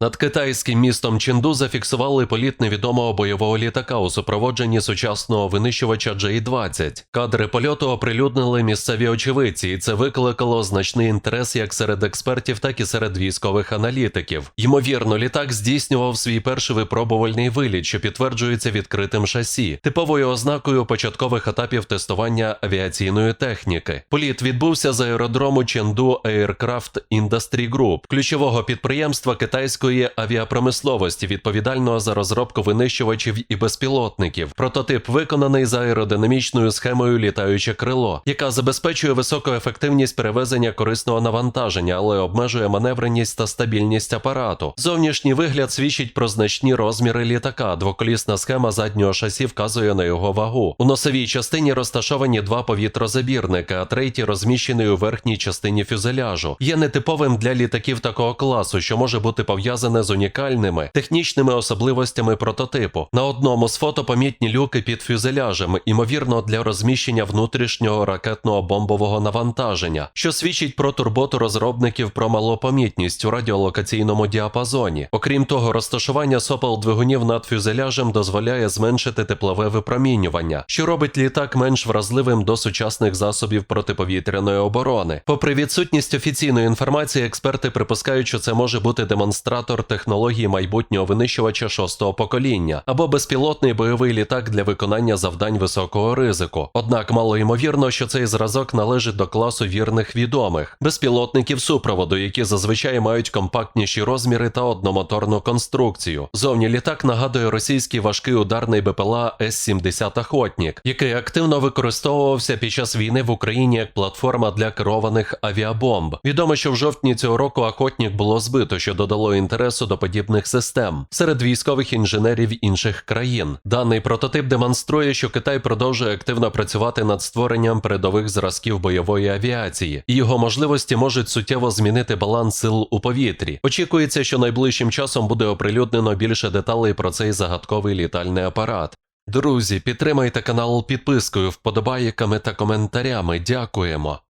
Над китайським містом Ченду зафіксували політ невідомого бойового літака у супроводженні сучасного винищувача J-20. Кадри польоту оприлюднили місцеві очевидці, і це викликало значний інтерес як серед експертів, так і серед військових аналітиків. Ймовірно, літак здійснював свій перший випробувальний виліт, що підтверджується відкритим шасі, типовою ознакою початкових етапів тестування авіаційної техніки. Політ відбувся з аеродрому Ченду Aircraft Industry Group, ключового підприємства китайської авіапромисловості, відповідального за розробку винищувачів і безпілотників. Прототип виконаний за аеродинамічною схемою літаюче крило, яка забезпечує високу ефективність перевезення корисного навантаження, але обмежує маневреність та стабільність апарату. Зовнішній вигляд свідчить про значні розміри літака. Двоколісна схема заднього шасі вказує на його вагу. У носовій частині розташовані два повітрозабірники, а третій розміщений у верхній частині фюзеляжу. Є нетиповим для літаків такого класу, що може бути пов'язане з унікальними технічними особливостями прототипу. На одному з фото помітні люки під фюзеляжем, імовірно, для розміщення внутрішнього ракетного бомбового навантаження, що свідчить про турботу розробників про малопомітність у радіолокаційному діапазоні. Окрім того, розташування сопел двигунів над фюзеляжем дозволяє зменшити теплове випромінювання, що робить літак менш вразливим до сучасних засобів протиповітряної оборони. Попри відсутність офіційної інформації, експерти припускають, що це може бути демонстратор технології майбутнього винищувача шостого покоління або безпілотний бойовий літак для виконання завдань високого ризику. Однак мало ймовірно, що цей зразок належить до класу вірних відомих безпілотників супроводу, які зазвичай мають компактніші розміри та одномоторну конструкцію. Зовні літак нагадує російський важкий ударний БПЛА С-70 Охотнік, який активно використовувався під час війни в Україні як платформа для керованих авіабомб. Відомо, що в жовтні цього року Охотнік було збито, що додало інтересу до подібних систем серед військових інженерів інших країн. Даний прототип демонструє, що Китай продовжує активно працювати над створенням передових зразків бойової авіації, і його можливості можуть суттєво змінити баланс сил у повітрі. Очікується, що найближчим часом буде оприлюднено більше деталей про цей загадковий літальний апарат. Друзі, підтримайте канал підпискою, вподобайками та коментарями. Дякуємо.